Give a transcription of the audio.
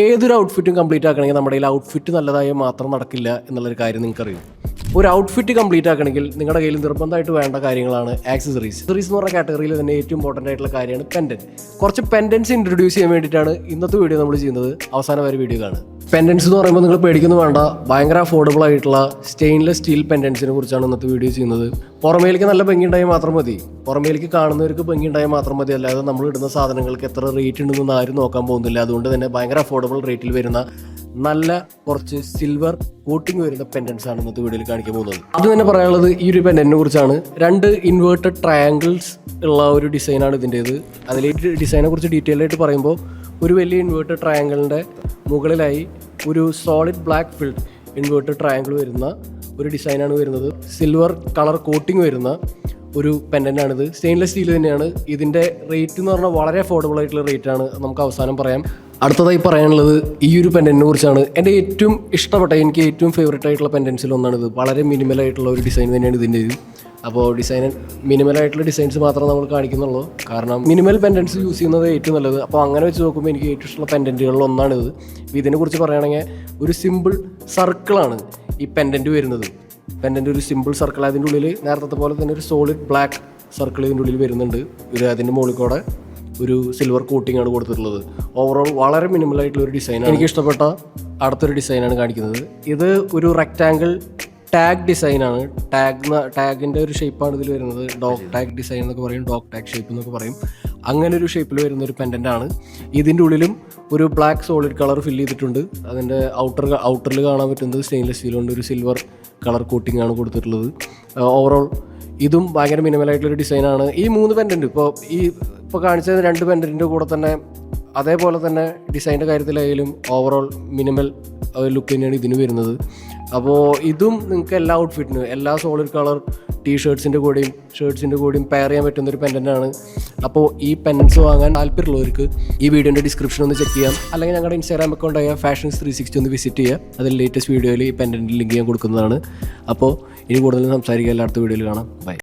ഏതൊരു ഔട്ട്ഫിറ്റും കംപ്ലീറ്റ് ആക്കണമെങ്കിൽ നമ്മുടെ കയ്യിൽ ഔട്ട്ഫിറ്റ് നല്ലതായി മാത്രം നടക്കില്ല എന്നുള്ളൊരു കാര്യം നിങ്ങൾക്കറിയും? ഒരു ഔട്ട്ഫിറ്റ് കംപ്ലീറ്റ് ആക്കണമെങ്കിൽ നിങ്ങളുടെ കയ്യിൽ നിർബന്ധമായിട്ട് വേണ്ട കാര്യങ്ങളാണ് ആക്സസറീസ് ആക്സസറീസ് എന്ന് പറഞ്ഞ കാറ്റഗറിയിൽ തന്നെ ഏറ്റവും ഇമ്പോർട്ടന്റ് ആയിട്ടുള്ള കാര്യമാണ് പെൻഡൻ കുറച്ച് പെൻഡൻസ് ഇൻട്രൊഡ്യൂസ് ചെയ്യാൻ വേണ്ടിയിട്ടാണ് ഇന്നത്തെ വീഡിയോ നമ്മൾ ചെയ്യുന്നത്. അവസാനം വരെ വീഡിയോ കാണുക പെൻഡൻസ് എന്ന് പറയുമ്പോൾ നിങ്ങൾ പേടിക്കുന്നു വേണ്ട. ഭയങ്കര അഫോർഡബിൾ ആയിട്ടുള്ള സ്റ്റെയിൻലെസ് സ്റ്റീൽ പെൻഡൻസിനെ കുറിച്ചാണ് ഇന്നത്തെ വീഡിയോ ചെയ്യുന്നത്. പുറമേലേക്ക് നല്ല ഭംഗി ഉണ്ടായാൽ മാത്രം മതി. പുറമേലേക്ക് കാണുന്നവർക്ക് ഭംഗി ഉണ്ടായാൽ മാത്രം മതി. അല്ലാതെ നമ്മൾ ഇടുന്ന സാധനങ്ങൾക്ക് എത്ര റേറ്റ് ഉണ്ടെന്ന് ആരും നോക്കാൻ പോകുന്നില്ല. അതുകൊണ്ട് തന്നെ ഭയങ്കര അഫോർഡബിൾ റേറ്റിൽ വരുന്ന നല്ല കുറച്ച് സിൽവർ കോട്ടിങ് വരുന്ന പെൻഡൻസ് ആണ് ഇന്നത്തെ വീഡിയോയിൽ കാണിക്കാൻ പോകുന്നത്. അത് തന്നെ പറയാനുള്ളത് ഈ ഒരു പെൻഡന്റിനെ കുറിച്ചാണ്. രണ്ട് ഇൻവേർട്ടഡ് ട്രയാങ്കിൾസ് ഉള്ള ഒരു ഡിസൈനാണ് ഇതിന്റേത്. അതിൽ ഈ ഡിസൈനെ കുറിച്ച് ഡീറ്റെയിൽ ആയിട്ട് പറയുമ്പോൾ ഒരു വലിയ ഇൻവേർട്ടഡ് ട്രയാങ്കിളിന്റെ മുകളിലായി ഒരു solid black filled inverted triangle വരുന്ന ഒരു ഡിസൈനാണ് വരുന്നത്. സിൽവർ കളർ കോട്ടിങ് വരുന്ന ഒരു പെൻഡന്റാണിത് സ്റ്റെയിൻലെസ് സ്റ്റീൽ തന്നെയാണ്. ഇതിന്റെ റേറ്റ് എന്ന് പറഞ്ഞാൽ വളരെ അഫോർഡബിൾ ആയിട്ടുള്ള റേറ്റ് ആണ്. നമുക്ക് അവസാനം പറയാം. അടുത്തതായി പറയാനുള്ളത് ഈ ഒരു പെൻഡന്റിനെ കുറിച്ചാണ്. എന്റെ ഏറ്റവും ഇഷ്ടപ്പെട്ട എനിക്ക് ഏറ്റവും ഫേവറേറ്റ് ആയിട്ടുള്ള പെൻഡൻസിൽ ഒന്നാണിത്. വളരെ മിനിമൽ ആയിട്ടുള്ള ഒരു ഡിസൈൻ തന്നെയാണ് ഇതിന്റെ ഇത് അപ്പോൾ ഡിസൈൻ മിനിമൽ ആയിട്ടുള്ള ഡിസൈൻസ് മാത്രം നമ്മൾ കാണിക്കുന്നുള്ളൂ. കാരണം മിനിമൽ പെൻഡൻസ് യൂസ് ചെയ്യുന്നത് ഏറ്റവും നല്ലത്. അപ്പോൾ അങ്ങനെ വെച്ച് നോക്കുമ്പോൾ എനിക്ക് ഏറ്റവും ഇഷ്ടമുള്ള പെൻഡന്റുകളിൽ ഒന്നാണിത്. ഇതിനെക്കുറിച്ച് പറയുകയാണെങ്കിൽ ഒരു സിമ്പിൾ സർക്കിളാണ് ഈ പെൻഡന്റ് വരുന്നത്. പെൻഡന്റ് ഒരു സിമ്പിൾ സർക്കിൾ അതിന്റെ ഉള്ളിൽ നേരത്തെ പോലെ തന്നെ ഒരു സോളിഡ് ബ്ലാക്ക് സർക്കിൾ ഇതിന്റെ ഉള്ളിൽ വരുന്നുണ്ട്. ഒരു അതിന്റെ മുകളിൽ കൂടെ. ഒരു സിൽവർ കോട്ടിംഗ് ആണ് കൊടുത്തിട്ടുള്ളത്. ഓവറോൾ വളരെ മിനിമൽ ആയിട്ടുള്ള ഒരു ഡിസൈനാണ് എനിക്ക് ഇഷ്ടപ്പെട്ട അടുത്തൊരു ഡിസൈനാണ് കാണിക്കുന്നത്. ഇത് ഒരു റെക്റ്റാങ്കിൾ ടാഗ് ഡിസൈനാണ് ടാഗ് ടാഗിന്റെ ഒരു ഷേപ്പാണ് ഇതിൽ വരുന്നത്. ഡോക് ടാഗ് ഡിസൈൻ എന്നൊക്കെ പറയും. ഡോക് ടാഗ് ഷേപ്പ് എന്നൊക്കെ പറയും. അങ്ങനെ ഒരു ഷേപ്പിൽ വരുന്ന ഒരു പെൻഡന്റ് ആണ്. ഇതിന്റെ ഉള്ളിലും ഒരു ബ്ലാക്ക് സോളിഡ് കളർ ഫില്ല് ചെയ്തിട്ടുണ്ട്. അതിന്റെ ഔട്ടർ ഔട്ടറിൽ കാണാൻ പറ്റുന്നത് സ്റ്റെയിൻലെസ് സ്റ്റീൽ കൊണ്ട് ഒരു സിൽവർ കളർ കോട്ടിംഗ് ആണ് കൊടുത്തിട്ടുള്ളത്. ഓവറോൾ ഇതും ഭയങ്കര ഒരു ഡിസൈനാണ് ഈ മൂന്ന് പെൻഡന്റ് ഇപ്പോൾ ഈ ഇപ്പോൾ കാണിച്ചത് രണ്ട് പെൻഡന്റിന്റെ കൂടെ തന്നെ അതേപോലെ തന്നെ ഡിസൈന്റെ കാര്യത്തിലായാലും ഓവറോൾ മിനിമൽ ലുക്ക് തന്നെയാണ് ഇതിന് വരുന്നത്. അപ്പോൾ ഇതും നിങ്ങൾക്ക് എല്ലാ ഔട്ട്ഫിറ്റിനും എല്ലാ സോളിഡ് കളർ ടീ ഷർട്ട്സിന്റെ കൂടെയും ഷർട്ട്സിന്റെ കൂടെയും പെയർ ചെയ്യാൻ പറ്റുന്ന ഒരു പെൻഡന്റാണ് അപ്പോൾ ഈ പെൻഡൻസ് വാങ്ങാൻ താല്പര്യമുള്ളവർക്ക് ഈ വീഡിയോന്റെ ഡിസ്ക്രിപ്ഷൻ ഒന്ന് ചെക്ക് ചെയ്യാം. അല്ലെങ്കിൽ ഞങ്ങളുടെ ഇൻസ്റ്റാഗ്രാം അക്കൗണ്ടായ ഫാഷൻസ് ത്രീ സിക്സ്റ്റി ഒന്ന് വിസിറ്റ് ചെയ്യുക. അതിൽ ലേറ്റസ്റ്റ് വീഡിയോയിൽ ഈ പെൻഡന്റ് ലിങ്ക് ഞാൻ കൊടുക്കുന്നതാണ്. അപ്പോൾ ഇനി കൂടുതൽ സംസാരിക്കുക എല്ലാ അടുത്ത വീഡിയോയിൽ കാണാം. ബൈ